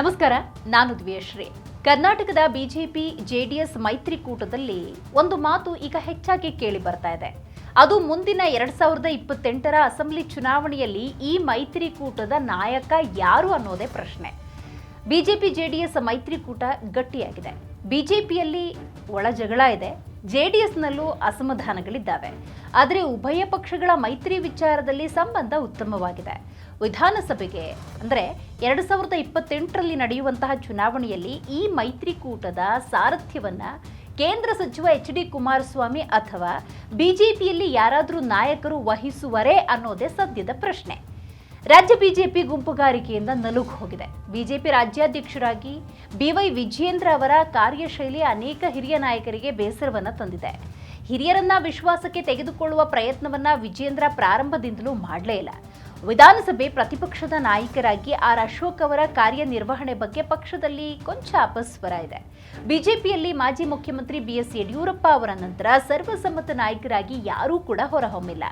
ನಮಸ್ಕಾರ, ನಾನು ದ್ವಿಯಶ್ರೀ. ಕರ್ನಾಟಕದ ಬಿಜೆಪಿ, ಜೆಡಿಎಸ್ ಮೈತ್ರಿಕೂಟದಲ್ಲಿ ಒಂದು ಮಾತು ಈಗ ಹೆಚ್ಚಾಗಿ ಕೇಳಿ ಬರ್ತಾ ಇದೆ. ಅದು ಮುಂದಿನ ಎರಡ್ ಸಾವಿರದ ಇಪ್ಪತ್ತೆಂಟರ ಅಸೆಂಬ್ಲಿ ಚುನಾವಣೆಯಲ್ಲಿ ಈ ಮೈತ್ರಿಕೂಟದ ನಾಯಕ ಯಾರು ಅನ್ನೋದೇ ಪ್ರಶ್ನೆ. ಬಿಜೆಪಿ, ಜೆಡಿಎಸ್ ಮೈತ್ರಿಕೂಟ ಗಟ್ಟಿಯಾಗಿದೆ. ಬಿಜೆಪಿಯಲ್ಲಿ ಒಳ ಜಗಳ ಇದೆ ಜೆಡಿಎಸ್ನಲ್ಲೂ ಅಸಮಾಧಾನಗಳಿದ್ದಾವೆ. ಆದರೆ ಉಭಯ ಪಕ್ಷಗಳ ಮೈತ್ರಿ ವಿಚಾರದಲ್ಲಿ ಸಂಬಂಧ ಉತ್ತಮವಾಗಿದೆ. ವಿಧಾನಸಭೆಗೆ ಅಂದರೆ ಎರಡು ಸಾವಿರದ ಇಪ್ಪತ್ತೆಂಟರಲ್ಲಿ ನಡೆಯುವಂತಹ ಚುನಾವಣೆಯಲ್ಲಿ ಈ ಮೈತ್ರಿಕೂಟದ ಸಾರಥ್ಯವನ್ನು ಕೇಂದ್ರ ಸಚಿವ ಎಚ್ ಡಿ ಕುಮಾರಸ್ವಾಮಿ ಅಥವಾ ಬಿಜೆಪಿಯಲ್ಲಿ ಯಾರಾದರೂ ನಾಯಕರು ವಹಿಸುವರೇ ಅನ್ನೋದೇ ಸದ್ಯದ ಪ್ರಶ್ನೆ. ರಾಜ್ಯ ಬಿಜೆಪಿ ಗುಂಪುಗಾರಿಕೆಯಿಂದ ನಲುಗು ಹೋಗಿದೆ. ಬಿಜೆಪಿ ರಾಜ್ಯಾಧ್ಯಕ್ಷರಾಗಿ ಬಿವೈ ವಿಜಯೇಂದ್ರ ಅವರ ಕಾರ್ಯಶೈಲಿ ಅನೇಕ ಹಿರಿಯ ನಾಯಕರಿಗೆ ಬೇಸರವನ್ನ ತಂದಿದೆ. ಹಿರಿಯರನ್ನ ವಿಶ್ವಾಸಕ್ಕೆ ತೆಗೆದುಕೊಳ್ಳುವ ಪ್ರಯತ್ನವನ್ನ ವಿಜೇಂದ್ರ ಪ್ರಾರಂಭದಿಂದಲೂ ಮಾಡಲೇ ಇಲ್ಲ. ವಿಧಾನಸಭೆ ಪ್ರತಿಪಕ್ಷದ ನಾಯಕರಾಗಿ ಆರ್ ಅಶೋಕ್ ಅವರ ಕಾರ್ಯನಿರ್ವಹಣೆ ಬಗ್ಗೆ ಪಕ್ಷದಲ್ಲಿ ಕೊಂಚ ಅಪಸ್ವರ ಇದೆ. ಬಿಜೆಪಿಯಲ್ಲಿ ಮಾಜಿ ಮುಖ್ಯಮಂತ್ರಿ ಬಿಎಸ್ ಯಡಿಯೂರಪ್ಪ ಅವರ ನಂತರ ಸರ್ವಸಮ್ಮತ ನಾಯಕರಾಗಿ ಯಾರೂ ಕೂಡ ಹೊರಹೊಮ್ಮಿಲ್ಲ.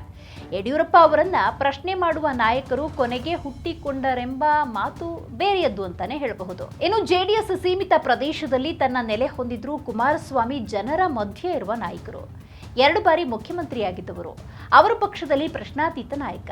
ಯಡಿಯೂರಪ್ಪ ಅವರನ್ನ ಪ್ರಶ್ನೆ ಮಾಡುವ ನಾಯಕರು ಕೊನೆಗೆ ಹುಟ್ಟಿಕೊಂಡರೆಂಬ ಮಾತು ಬೇರೆಯದ್ದು ಅಂತಾನೆ ಹೇಳಬಹುದು. ಇನ್ನು ಜೆಡಿಎಸ್ ಸೀಮಿತ ಪ್ರದೇಶದಲ್ಲಿ ತನ್ನ ನೆಲೆ ಹೊಂದಿದ್ರು ಕುಮಾರಸ್ವಾಮಿ ಜನರ ಮಧ್ಯೆ ಇರುವ ನಾಯಕರು. ಎರಡು ಬಾರಿ ಮುಖ್ಯಮಂತ್ರಿಯಾಗಿದ್ದವರು. ಅವರ ಪಕ್ಷದಲ್ಲಿ ಪ್ರಶ್ನಾತೀತ ನಾಯಕ.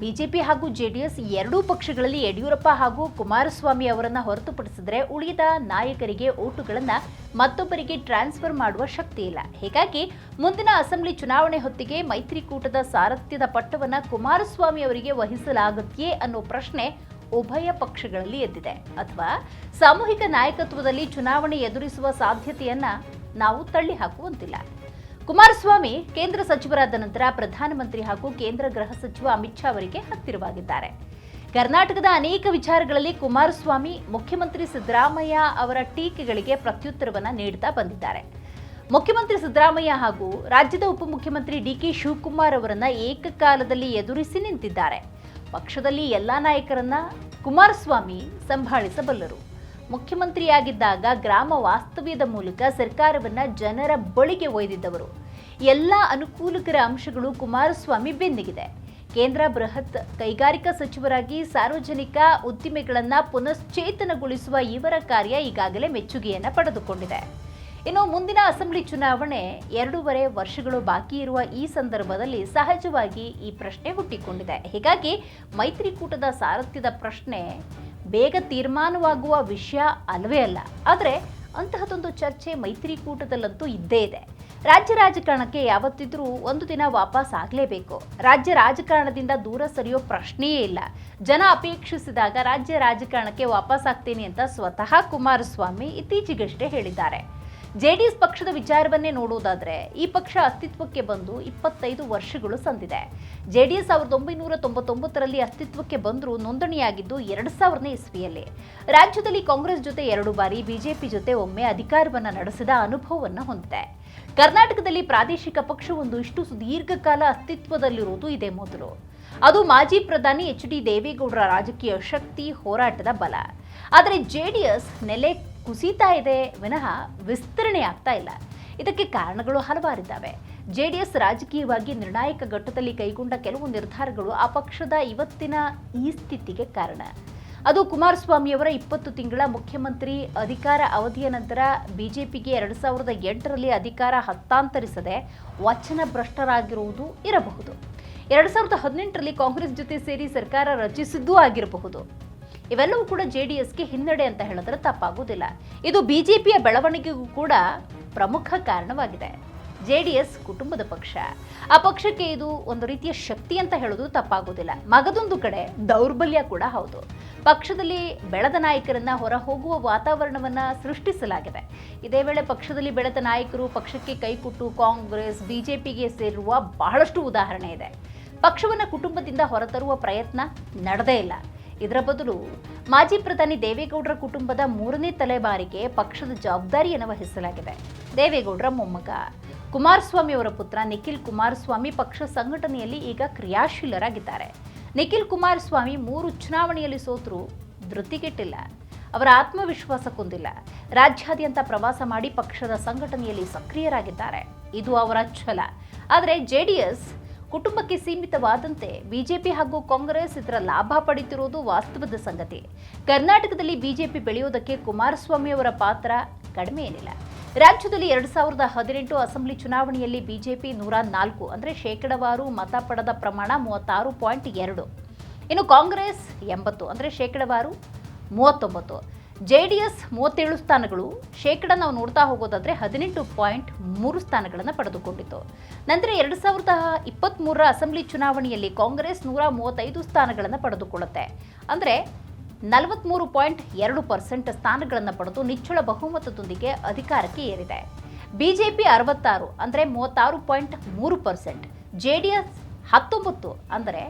ಬಿಜೆಪಿ ಹಾಗೂ ಜೆಡಿಎಸ್ ಎರಡೂ ಪಕ್ಷಗಳಲ್ಲಿ ಯಡಿಯೂರಪ್ಪ ಹಾಗೂ ಕುಮಾರಸ್ವಾಮಿ ಅವರನ್ನು ಹೊರತುಪಡಿಸಿದ್ರೆ ಉಳಿದ ನಾಯಕರಿಗೆ ಓಟುಗಳನ್ನು ಮತ್ತೊಬ್ಬರಿಗೆ ಟ್ರಾನ್ಸ್ಫರ್ ಮಾಡುವ ಶಕ್ತಿ ಇಲ್ಲ. ಹೀಗಾಗಿ ಮುಂದಿನ ಅಸೆಂಬ್ಲಿ ಚುನಾವಣೆ ಹೊತ್ತಿಗೆ ಮೈತ್ರಿಕೂಟದ ಸಾರಥ್ಯದ ಪಟ್ಟವನ್ನ ಕುಮಾರಸ್ವಾಮಿ ಅವರಿಗೆ ವಹಿಸಲಾಗುತ್ತೆಯೇ ಅನ್ನೋ ಪ್ರಶ್ನೆ ಉಭಯ ಪಕ್ಷಗಳಲ್ಲಿ ಎದ್ದಿದೆ. ಅಥವಾ ಸಾಮೂಹಿಕ ನಾಯಕತ್ವದಲ್ಲಿ ಚುನಾವಣೆ ಎದುರಿಸುವ ಸಾಧ್ಯತೆಯನ್ನ ನಾವು ತಳ್ಳಿ ಹಾಕುವಂತಿಲ್ಲ ಕುಮಾರಸ್ವಾಮಿ ಕೇಂದ್ರ ಸಚಿವರಾದ ನಂತರ ಪ್ರಧಾನಮಂತ್ರಿ ಹಾಗೂ ಕೇಂದ್ರ ಗೃಹ ಸಚಿವ ಅಮಿತ್ ಶಾ ಅವರಿಗೆ ಹತ್ತಿರವಾಗಿದ್ದಾರೆ. ಕರ್ನಾಟಕದ ಅನೇಕ ವಿಚಾರಗಳಲ್ಲಿ ಕುಮಾರಸ್ವಾಮಿ ಮುಖ್ಯಮಂತ್ರಿ ಸಿದ್ದರಾಮಯ್ಯ ಅವರ ಟೀಕೆಗಳಿಗೆ ಪ್ರತ್ಯುತ್ತರವನ್ನು ನೀಡುತ್ತಾ ಬಂದಿದ್ದಾರೆ. ಮುಖ್ಯಮಂತ್ರಿ ಸಿದ್ದರಾಮಯ್ಯ ಹಾಗೂ ರಾಜ್ಯದ ಉಪಮುಖ್ಯಮಂತ್ರಿ ಡಿಕೆ ಶಿವಕುಮಾರ್ ಅವರನ್ನ ಏಕಕಾಲದಲ್ಲಿ ಎದುರಿಸಿ ನಿಂತಿದ್ದಾರೆ. ಪಕ್ಷದಲ್ಲಿ ಎಲ್ಲ ನಾಯಕರನ್ನ ಕುಮಾರಸ್ವಾಮಿ ಸಂಭಾಳಿಸಬಲ್ಲರು. ಮುಖ್ಯಮಂತ್ರಿಯಾಗಿದ್ದಾಗ ಗ್ರಾಮ ವಾಸ್ತವ್ಯದ ಮೂಲಕ ಸರ್ಕಾರವನ್ನ ಜನರ ಬಳಿಗೆ ಒಯ್ದಿದ್ದವರು. ಎಲ್ಲ ಅನುಕೂಲಕರ ಅಂಶಗಳು ಕುಮಾರಸ್ವಾಮಿ ಬೆನ್ನಿಗಿದೆ. ಕೇಂದ್ರ ಬೃಹತ್ ಕೈಗಾರಿಕಾ ಸಚಿವರಾಗಿ ಸಾರ್ವಜನಿಕ ಉದ್ದಿಮೆಗಳನ್ನು ಪುನಶ್ಚೇತನಗೊಳಿಸುವ ಇವರ ಕಾರ್ಯ ಈಗಾಗಲೇ ಮೆಚ್ಚುಗೆಯನ್ನ ಪಡೆದುಕೊಂಡಿದೆ. ಇನ್ನು ಮುಂದಿನ ಅಸೆಂಬ್ಲಿ ಚುನಾವಣೆ ಎರಡೂವರೆ ವರ್ಷಗಳು ಬಾಕಿ ಇರುವ ಈ ಸಂದರ್ಭದಲ್ಲಿ ಸಹಜವಾಗಿ ಈ ಪ್ರಶ್ನೆ ಹುಟ್ಟಿಕೊಂಡಿದೆ. ಹೀಗಾಗಿ ಮೈತ್ರಿಕೂಟದ ಸಾರಥ್ಯದ ಪ್ರಶ್ನೆ ಬೇಗ ತೀರ್ಮಾನವಾಗುವ ವಿಷಯ ಅಲ್ಲವೇ ಅಲ್ಲ. ಆದರೆ ಅಂತಹದೊಂದು ಚರ್ಚೆ ಮೈತ್ರಿಕೂಟದಲ್ಲಂತೂ ಇದ್ದೇ ಇದೆ. ರಾಜ್ಯ ರಾಜಕಾರಣಕ್ಕೆ ಯಾವತ್ತಿದ್ರೂ ಒಂದು ದಿನ ವಾಪಸ್ ಆಗಲೇಬೇಕು. ರಾಜ್ಯ ರಾಜಕಾರಣದಿಂದ ದೂರ ಸರಿಯೋ ಪ್ರಶ್ನೆಯೇ ಇಲ್ಲ. ಜನ ಅಪೇಕ್ಷಿಸಿದಾಗ ರಾಜ್ಯ ರಾಜಕಾರಣಕ್ಕೆ ವಾಪಸ್ ಆಗ್ತೀನಿ ಅಂತ ಸ್ವತಃ ಕುಮಾರಸ್ವಾಮಿ ಇತ್ತೀಚೆಗಷ್ಟೇ ಹೇಳಿದ್ದಾರೆ. ಜೆಡಿಎಸ್ ಪಕ್ಷದ ವಿಚಾರವನ್ನೇ ನೋಡೋದಾದ್ರೆ ಈ ಪಕ್ಷ ಅಸ್ತಿತ್ವಕ್ಕೆ ಬಂದು ಇಪ್ಪತ್ತೈದು ವರ್ಷಗಳು ಸಂದಿದೆ. ಜೆಡಿಎಸ್ ಸಾವಿರದ ಒಂಬೈನೂರ ತೊಂಬತ್ತೊಂಬತ್ತರಲ್ಲಿ ಅಸ್ತಿತ್ವಕ್ಕೆ ಬಂದರೂ ನೋಂದಣಿಯಾಗಿದ್ದು ಎರಡು ಸಾವಿರನೇ ಇಸ್ವಿಯಲ್ಲಿ. ರಾಜ್ಯದಲ್ಲಿ ಕಾಂಗ್ರೆಸ್ ಜೊತೆ ಎರಡು ಬಾರಿ, ಬಿಜೆಪಿ ಜೊತೆ ಒಮ್ಮೆ ಅಧಿಕಾರವನ್ನು ನಡೆಸಿದ ಅನುಭವವನ್ನು ಹೊಂದಿದೆ. ಕರ್ನಾಟಕದಲ್ಲಿ ಪ್ರಾದೇಶಿಕ ಪಕ್ಷವೊಂದು ಇಷ್ಟು ಸುದೀರ್ಘಕಾಲ ಅಸ್ತಿತ್ವದಲ್ಲಿರುವುದು ಇದೇ ಮೊದಲು. ಅದು ಮಾಜಿ ಪ್ರಧಾನಿ ಎಚ್ ಡಿ ದೇವೇಗೌಡರ ರಾಜಕೀಯ ಶಕ್ತಿ ಹೋರಾಟದ ಬಲ. ಆದರೆ ಜೆಡಿಎಸ್ ನೆಲೆ ಕುಸಿತಾ ಇದೆ ವಿನಃ ವಿಸ್ತರಣೆ ಆಗ್ತಾ ಇಲ್ಲ. ಇದಕ್ಕೆ ಕಾರಣಗಳು ಹಲವಾರಿದ್ದಾವೆ. ಎಸ್ ರಾಜಕೀಯವಾಗಿ ನಿರ್ಣಾಯಕ ಘಟ್ಟದಲ್ಲಿ ಕೈಗೊಂಡ ಕೆಲವು ನಿರ್ಧಾರಗಳು ಆ ಪಕ್ಷದ ಇವತ್ತಿನ ಈ ಸ್ಥಿತಿಗೆ ಕಾರಣ. ಅದು ಕುಮಾರಸ್ವಾಮಿಯವರ ಇಪ್ಪತ್ತು ತಿಂಗಳ ಮುಖ್ಯಮಂತ್ರಿ ಅಧಿಕಾರ ಅವಧಿಯ ನಂತರ ಬಿಜೆಪಿಗೆ ಎರಡು ಸಾವಿರದ ಎಂಟರಲ್ಲಿ ಅಧಿಕಾರ ಹಸ್ತಾಂತರಿಸದೆ ವಚನ ಭ್ರಷ್ಟರಾಗಿರುವುದು ಇರಬಹುದು. ಎರಡು ಸಾವಿರದ ಹದಿನೆಂಟರಲ್ಲಿ ಕಾಂಗ್ರೆಸ್ ಜೊತೆ ಸೇರಿ ಸರ್ಕಾರ ರಚಿಸಿದ್ದೂ ಆಗಿರಬಹುದು. ಇವೆಲ್ಲವೂ ಕೂಡ ಜೆ ಡಿ ಎಸ್ಗೆ ಹಿನ್ನಡೆ ಅಂತ ಹೇಳಿದ್ರೆ ತಪ್ಪಾಗುವುದಿಲ್ಲ. ಇದು ಬಿಜೆಪಿಯ ಬೆಳವಣಿಗೆಗೂ ಕೂಡ ಪ್ರಮುಖ ಕಾರಣವಾಗಿದೆ. ಜೆಡಿಎಸ್ ಕುಟುಂಬದ ಪಕ್ಷ. ಆ ಪಕ್ಷಕ್ಕೆ ಇದು ಒಂದು ರೀತಿಯ ಶಕ್ತಿ ಅಂತ ಹೇಳೋದು ತಪ್ಪಾಗೋದಿಲ್ಲ ಮಗದೊಂದು ಕಡೆ ದೌರ್ಬಲ್ಯ ಕೂಡ ಹೌದು. ಪಕ್ಷದಲ್ಲಿ ಬೆಳೆದ ನಾಯಕರನ್ನ ಹೊರ ಹೋಗುವ ವಾತಾವರಣವನ್ನ ಸೃಷ್ಟಿಸಲಾಗಿದೆ. ಇದೇ ವೇಳೆ ಪಕ್ಷದಲ್ಲಿ ಬೆಳೆದ ನಾಯಕರು ಪಕ್ಷಕ್ಕೆ ಕೈಕೊಟ್ಟು ಕಾಂಗ್ರೆಸ್, ಬಿಜೆಪಿಗೆ ಸೇರುವ ಬಹಳಷ್ಟು ಉದಾಹರಣೆ ಇದೆ. ಪಕ್ಷವನ್ನ ಕುಟುಂಬದಿಂದ ಹೊರತರುವ ಪ್ರಯತ್ನ ನಡೆದೇ ಇಲ್ಲ. ಇದರ ಬದಲು ಮಾಜಿ ಪ್ರಧಾನಿ ದೇವೇಗೌಡರ ಕುಟುಂಬದ ಮೂರನೇ ತಲೆಬಾರಿಗೆ ಪಕ್ಷದ ಜವಾಬ್ದಾರಿಯನ್ನು ವಹಿಸಲಾಗಿದೆ ದೇವೇಗೌಡರ ಮೊಮ್ಮಗ. ಕುಮಾರಸ್ವಾಮಿ ಅವರ ಪುತ್ರ ನಿಖಿಲ್ ಕುಮಾರಸ್ವಾಮಿ ಪಕ್ಷ ಸಂಘಟನೆಯಲ್ಲಿ ಈಗ ಕ್ರಿಯಾಶೀಲರಾಗಿದ್ದಾರೆ. ನಿಖಿಲ್ ಕುಮಾರಸ್ವಾಮಿ ಮೂರು ಚುನಾವಣೆಯಲ್ಲಿ ಸೋತರೂ ಧೃತಿಗೆಟ್ಟಿಲ್ಲ. ಅವರ ಆತ್ಮವಿಶ್ವಾಸ ಕುಂದಿಲ್ಲ. ರಾಜ್ಯಾದ್ಯಂತ ಪ್ರವಾಸ ಮಾಡಿ ಪಕ್ಷದ ಸಂಘಟನೆಯಲ್ಲಿ ಸಕ್ರಿಯರಾಗಿದ್ದಾರೆ. ಇದು ಅವರ ಛಲ. ಆದರೆ ಜೆಡಿಎಸ್ ಕುಟುಂಬಕ್ಕೆ ಸೀಮಿತವಾದಂತೆ ಬಿಜೆಪಿ ಹಾಗೂ ಕಾಂಗ್ರೆಸ್ ಇದರ ಲಾಭ ಪಡೆಯುತ್ತಿರುವುದು ವಾಸ್ತವದ ಸಂಗತಿ. ಕರ್ನಾಟಕದಲ್ಲಿ ಬಿಜೆಪಿ ಬೆಳೆಯೋದಕ್ಕೆ ಕುಮಾರಸ್ವಾಮಿ ಅವರ ಪಾತ್ರ ಕಡಿಮೆ ಏನಿಲ್ಲ. ರಾಜ್ಯದಲ್ಲಿ ಎರಡ್ ಸಾವಿರದ ಹದಿನೆಂಟು ಅಸೆಂಬ್ಲಿ ಚುನಾವಣೆಯಲ್ಲಿ ಬಿಜೆಪಿ ನೂರ ನಾಲ್ಕು ಅಂದರೆ ಶೇಕಡವಾರು ಮತ ಪಡೆದ ಪ್ರಮಾಣ ಮೂವತ್ತಾರು ಪಾಯಿಂಟ್ ಎರಡು. ಇನ್ನು ಕಾಂಗ್ರೆಸ್ ಎಂಬತ್ತು ಅಂದರೆ ಶೇಕಡವಾರು ಮೂವತ್ತೊಂಬತ್ತು. ಜೆ ಡಿ ಎಸ್ ಮೂವತ್ತೇಳು ಸ್ಥಾನಗಳು ಶೇಕಡ ನಾವು ನೋಡ್ತಾ ಹೋಗೋದಾದ್ರೆ ಹದಿನೆಂಟು ಪಾಯಿಂಟ್ ಮೂರು ಸ್ಥಾನಗಳನ್ನು ಪಡೆದುಕೊಂಡಿತ್ತು. ನಂತರ ಎರಡು ಸಾವಿರದ ಇಪ್ಪತ್ತ್ಮೂರರ ಅಸೆಂಬ್ಲಿ ಚುನಾವಣೆಯಲ್ಲಿ ಕಾಂಗ್ರೆಸ್ ನೂರ ಮೂವತ್ತೈದು ಸ್ಥಾನಗಳನ್ನು ಪಡೆದುಕೊಳ್ಳುತ್ತೆ. ಅಂದರೆ ನಲವತ್ತ್ಮೂರು ಪಾಯಿಂಟ್ ಎರಡು ಪರ್ಸೆಂಟ್ ಸ್ಥಾನಗಳನ್ನು ಪಡೆದು ನಿಚ್ಚಳ ಬಹುಮತದೊಂದಿಗೆ ಅಧಿಕಾರಕ್ಕೆ ಏರಿದೆ. ಬಿ ಜೆ ಪಿ ಅರವತ್ತಾರು ಅಂದರೆ ಮೂವತ್ತಾರು ಪಾಯಿಂಟ್ ಮೂರು ಪರ್ಸೆಂಟ್. ಜೆ ಡಿ ಎಸ್ ಹತ್ತೊಂಬತ್ತು ಅಂದರೆ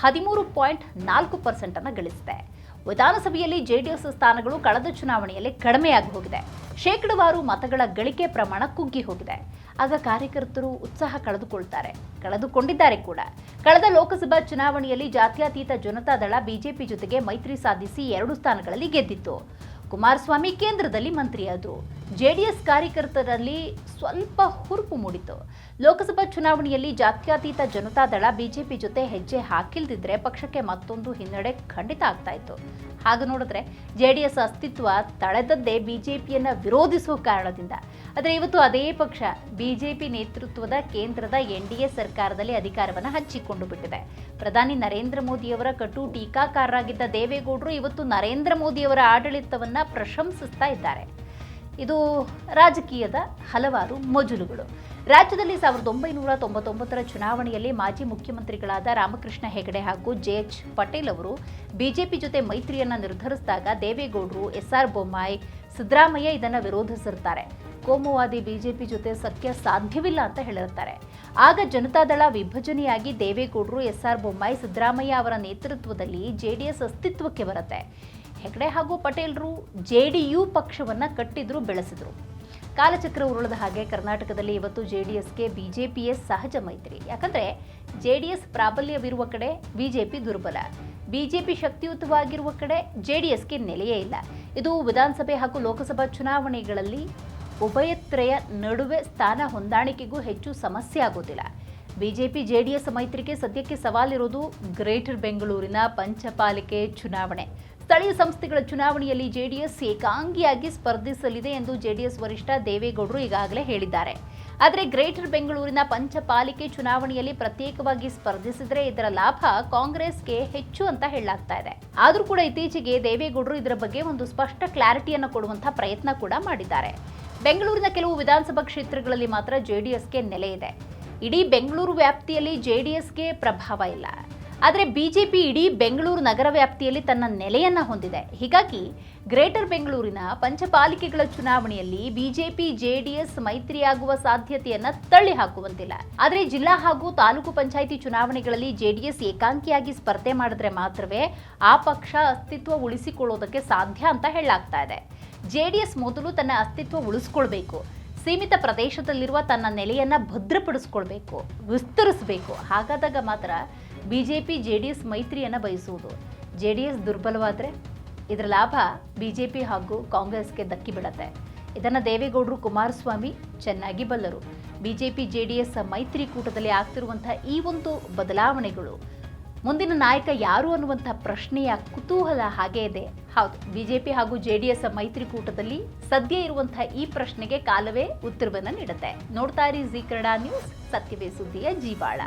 ಹದಿಮೂರು ಪಾಯಿಂಟ್ ನಾಲ್ಕು ಪರ್ಸೆಂಟನ್ನು ಗಳಿಸಿದೆ. ವಿಧಾನಸಭೆಯಲ್ಲಿ ಜೆಡಿಎಸ್ ಸ್ಥಾನಗಳು ಕಳೆದ ಚುನಾವಣೆಯಲ್ಲಿ ಕಡಿಮೆಯಾಗಿ ಹೋಗಿದೆ. ಶೇಕಡವಾರು ಮತಗಳ ಗಳಿಕೆ ಪ್ರಮಾಣ ಕುಗ್ಗಿ ಹೋಗಿದೆ. ಆಗ ಕಾರ್ಯಕರ್ತರು ಉತ್ಸಾಹ ಕಳೆದುಕೊಳ್ತಾರೆ. ಕಳೆದುಕೊಂಡಿದ್ದಾರೆ ಕೂಡ. ಕಳೆದ ಲೋಕಸಭಾ ಚುನಾವಣೆಯಲ್ಲಿ ಜಾತ್ಯತೀತ ಜನತಾದಳ ಬಿಜೆಪಿ ಜೊತೆಗೆ ಮೈತ್ರಿ ಸಾಧಿಸಿ ಎರಡು ಸ್ಥಾನಗಳಲ್ಲಿ ಗೆದ್ದಿತ್ತು. ಕುಮಾರಸ್ವಾಮಿ ಕೇಂದ್ರದಲ್ಲಿ ಮಂತ್ರಿಯಾದರು. ಜೆಡಿಎಸ್ ಕಾರ್ಯಕರ್ತರಲ್ಲಿ ಸ್ವಲ್ಪ ಹುರುಪು ಮೂಡಿತು. ಲೋಕಸಭಾ ಚುನಾವಣೆಯಲ್ಲಿ ಜಾತ್ಯತೀತ ಜನತಾದಳ ಬಿಜೆಪಿ ಜೊತೆ ಹೆಜ್ಜೆ ಹಾಕಿಲ್ದಿದ್ರೆ ಪಕ್ಷಕ್ಕೆ ಮತ್ತೊಂದು ಹಿನ್ನಡೆ ಖಂಡಿತ ಆಗ್ತಾ ಇತ್ತು. ಹಾಗೆ ನೋಡಿದ್ರೆ ಜೆ ಡಿ ಎಸ್ ಅಸ್ತಿತ್ವ ತಳೆದದ್ದೇ ಬಿಜೆಪಿಯನ್ನ ವಿರೋಧಿಸುವ ಕಾರಣದಿಂದ. ಆದರೆ ಇವತ್ತು ಅದೇ ಪಕ್ಷ ಬಿಜೆಪಿ ನೇತೃತ್ವದ ಕೇಂದ್ರದ ಎನ್ಡಿಎ ಸರ್ಕಾರದಲ್ಲಿ ಅಧಿಕಾರವನ್ನು ಹಂಚಿಕೊಂಡು ಬಿಟ್ಟಿದೆ. ಪ್ರಧಾನಿ ನರೇಂದ್ರ ಮೋದಿಯವರ ಕಟು ಟೀಕಾಕಾರರಾಗಿದ್ದ ದೇವೇಗೌಡರು ಇವತ್ತು ನರೇಂದ್ರ ಮೋದಿಯವರ ಆಡಳಿತವನ್ನ ಪ್ರಶಂಸಿಸ್ತಾ ಇದ್ದಾರೆ. ಇದು ರಾಜಕೀಯದ ಹಲವಾರು ಮೊಜುಲುಗಳು. ರಾಜ್ಯದಲ್ಲಿ ಸಾವಿರದ ಒಂಬೈನೂರ ತೊಂಬತ್ತೊಂಬತ್ತರ ಚುನಾವಣೆಯಲ್ಲಿ ಮಾಜಿ ಮುಖ್ಯಮಂತ್ರಿಗಳಾದ ರಾಮಕೃಷ್ಣ ಹೆಗಡೆ ಹಾಗೂ ಜೆ ಎಚ್ ಪಟೇಲ್ ಅವರು ಬಿಜೆಪಿ ಜೊತೆ ಮೈತ್ರಿಯನ್ನ ನಿರ್ಧರಿಸಿದಾಗ ದೇವೇಗೌಡರು, ಎಸ್ಆರ್ ಬೊಮ್ಮಾಯಿ, ಸಿದ್ದರಾಮಯ್ಯ ಇದನ್ನು ವಿರೋಧಿಸಿರ್ತಾರೆ. ಕೋಮುವಾದಿ ಬಿಜೆಪಿ ಜೊತೆ ಸಖ್ಯ ಸಾಧ್ಯವಿಲ್ಲ ಅಂತ ಹೇಳಿರ್ತಾರೆ. ಆಗ ಜನತಾದಳ ವಿಭಜನೆಯಾಗಿ ದೇವೇಗೌಡರು, ಎಸ್ಆರ್ ಬೊಮ್ಮಾಯಿ, ಸಿದ್ದರಾಮಯ್ಯ ಅವರ ನೇತೃತ್ವದಲ್ಲಿ ಜೆಡಿಎಸ್ ಅಸ್ತಿತ್ವಕ್ಕೆ ಬರುತ್ತೆ. ಹೆಗಡೆ ಹಾಗೂ ಪಟೇಲ್ರು ಯು ಪಕ್ಷವನ್ನ ಕಟ್ಟಿದ್ರು, ಬೆಳೆಸಿದ್ರು. ಕಾಲಚಕ್ರ ಉರುಳದ ಹಾಗೆ ಕರ್ನಾಟಕದಲ್ಲಿ ಇವತ್ತು ಜೆ ಡಿ ಎಸ್ಗೆ ಬಿಜೆಪಿಯೇ ಸಹಜ ಮೈತ್ರಿ. ಯಾಕಂದ್ರೆ ಎಸ್ ಪ್ರಾಬಲ್ಯವಿರುವ ಕಡೆ ಬಿಜೆಪಿ ದುರ್ಬಲ. ಬಿಜೆಪಿ ಶಕ್ತಿಯುತವಾಗಿರುವ ಕಡೆ ಜೆ ಡಿ ಎಸ್ಗೆ ನೆಲೆಯೇ ಇಲ್ಲ. ಇದು ವಿಧಾನಸಭೆ ಹಾಗೂ ಲೋಕಸಭಾ ಚುನಾವಣೆಗಳಲ್ಲಿ ಉಭಯತ್ರಯ ನಡುವೆ ಸ್ಥಾನ ಹೊಂದಾಣಿಕೆಗೂ ಹೆಚ್ಚು ಸಮಸ್ಯೆ ಆಗೋದಿಲ್ಲ. ಬಿಜೆಪಿ ಜೆಡಿಎಸ್ ಮೈತ್ರಿಗೆ ಸದ್ಯಕ್ಕೆ ಸವಾಲಿರೋದು ಗ್ರೇಟರ್ ಬೆಂಗಳೂರಿನ ಪಂಚಪಾಲಿಕೆ ಚುನಾವಣೆ. ಸ್ಥಳೀಯ ಸಂಸ್ಥೆಗಳ ಚುನಾವಣೆಯಲ್ಲಿ ಜೆಡಿಎಸ್ ಏಕಾಂಗಿಯಾಗಿ ಸ್ಪರ್ಧಿಸಲಿದೆ ಎಂದು ಜೆಡಿಎಸ್ ವರಿಷ್ಠ ದೇವೇಗೌಡರು ಈಗಾಗಲೇ ಹೇಳಿದ್ದಾರೆ. ಆದರೆ ಗ್ರೇಟರ್ ಬೆಂಗಳೂರಿನ ಪಂಚಪಾಲಿಕೆ ಚುನಾವಣೆಯಲ್ಲಿ ಪ್ರತ್ಯೇಕವಾಗಿ ಸ್ಪರ್ಧಿಸಿದರೆ ಇದರ ಲಾಭ ಕಾಂಗ್ರೆಸ್ಗೆ ಹೆಚ್ಚು ಅಂತ ಹೇಳಲಾಗ್ತಾ ಇದೆ. ಆದರೂ ಕೂಡ ಇತ್ತೀಚೆಗೆ ದೇವೇಗೌಡರು ಇದರ ಬಗ್ಗೆ ಒಂದು ಸ್ಪಷ್ಟ ಕ್ಲಾರಿಟಿಯನ್ನು ಕೊಡುವಂತಹ ಪ್ರಯತ್ನ ಕೂಡ ಮಾಡಿದ್ದಾರೆ. ಬೆಂಗಳೂರಿನ ಕೆಲವು ವಿಧಾನಸಭಾ ಕ್ಷೇತ್ರಗಳಲ್ಲಿ ಮಾತ್ರ ಜೆಡಿಎಸ್ಗೆ ನೆಲೆ ಇದೆ. ಇಡೀ ಬೆಂಗಳೂರು ವ್ಯಾಪ್ತಿಯಲ್ಲಿ ಜೆಡಿಎಸ್ಗೆ ಪ್ರಭಾವ ಇಲ್ಲ. ಆದರೆ ಬಿಜೆಪಿ ಇಡೀ ಬೆಂಗಳೂರು ನಗರ ವ್ಯಾಪ್ತಿಯಲ್ಲಿ ತನ್ನ ನೆಲೆಯನ್ನ ಹೊಂದಿದೆ. ಹೀಗಾಗಿ ಗ್ರೇಟರ್ ಬೆಂಗಳೂರಿನ ಪಂಚಪಾಲಿಕೆಗಳ ಚುನಾವಣೆಯಲ್ಲಿ ಬಿಜೆಪಿ, ಜೆಡಿಎಸ್ ಮೈತ್ರಿಯಾಗುವ ಸಾಧ್ಯತೆಯನ್ನ ತಳ್ಳಿ ಹಾಕುವಂತಿಲ್ಲ. ಆದರೆ ಜಿಲ್ಲಾ ಹಾಗೂ ತಾಲೂಕು ಪಂಚಾಯಿತಿ ಚುನಾವಣೆಗಳಲ್ಲಿ ಜೆಡಿಎಸ್ ಏಕಾಂಕಿಯಾಗಿ ಸ್ಪರ್ಧೆ ಮಾಡಿದ್ರೆ ಮಾತ್ರವೇ ಆ ಪಕ್ಷ ಅಸ್ತಿತ್ವ ಉಳಿಸಿಕೊಳ್ಳೋದಕ್ಕೆ ಸಾಧ್ಯ ಅಂತ ಹೇಳಲಾಗ್ತಾ ಇದೆ. ಜೆಡಿಎಸ್ ಮೊದಲು ತನ್ನ ಅಸ್ತಿತ್ವ ಉಳಿಸ್ಕೊಳ್ಬೇಕು. ಸೀಮಿತ ಪ್ರದೇಶದಲ್ಲಿರುವ ತನ್ನ ನೆಲೆಯನ್ನು ಭದ್ರಪಡಿಸ್ಕೊಳ್ಬೇಕು, ವಿಸ್ತರಿಸಬೇಕು. ಹಾಗಾದಾಗ ಮಾತ್ರ ಬಿಜೆಪಿ ಎಸ್ ಮೈತ್ರಿಯನ್ನು ಬಯಸುವುದು. ಜೆ ಡಿ ಎಸ್ ದುರ್ಬಲವಾದರೆ ಇದರ ಲಾಭ ಬಿಜೆಪಿ ಹಾಗೂ ಕಾಂಗ್ರೆಸ್ಗೆ ದಕ್ಕಿ ಬಿಡತ್ತೆ ಇದನ್ನು ದೇವೇಗೌಡರು ಕುಮಾರಸ್ವಾಮಿ ಚೆನ್ನಾಗಿ ಬಲ್ಲರು. ಬಿಜೆಪಿ ಎಸ್ ಮೈತ್ರಿಕೂಟದಲ್ಲಿ ಆಗ್ತಿರುವಂಥ ಈ ಒಂದು ಬದಲಾವಣೆಗಳು. ಮುಂದಿನ ನಾಯಕ ಯಾರು ಅನ್ನುವಂಥ ಪ್ರಶ್ನೆಯ ಕುತೂಹಲ ಹಾಗೇ ಇದೆ. ಹೌದು, ಬಿಜೆಪಿ ಹಾಗೂ ಜೆ ಡಿ ಎಸ್ ಮೈತ್ರಿಕೂಟದಲ್ಲಿ ಸದ್ಯ ಇರುವಂತಹ ಈ ಪ್ರಶ್ನೆಗೆ ಕಾಲವೇ ಉತ್ತರವನ್ನು ನೀಡುತ್ತೆ. ನೋಡ್ತಾ ಇರಿ ಜಿ ಕನ್ನಡ ನ್ಯೂಸ್ ಸತ್ಯವೇ ಸುದ್ದಿಯ ಜೀವಾಳ.